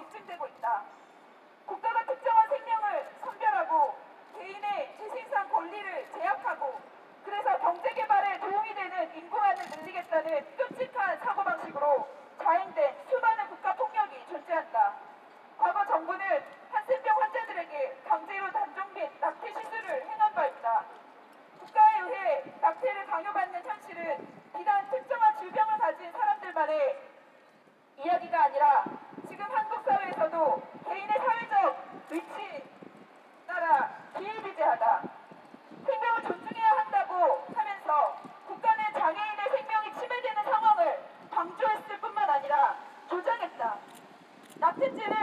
입증되고 있다. 국가가 특정한 생명을 선별하고 개인의 재생산 권리를 제약하고 그래서 경제개발에 도움이 되는 인구만을 늘리겠다는 끔찍한 사고방식으로 자행된 수많은 국가폭력이 존재한다. 과거 정부는 한센병 환자들에게 강제로 단종 및 낙태 시술을 행한 바 있다. 국가에 의해 낙태를 강요받는 현실은 비단 특정한 질병을 가진 사람들만의 이야기가 아니라 Jenna!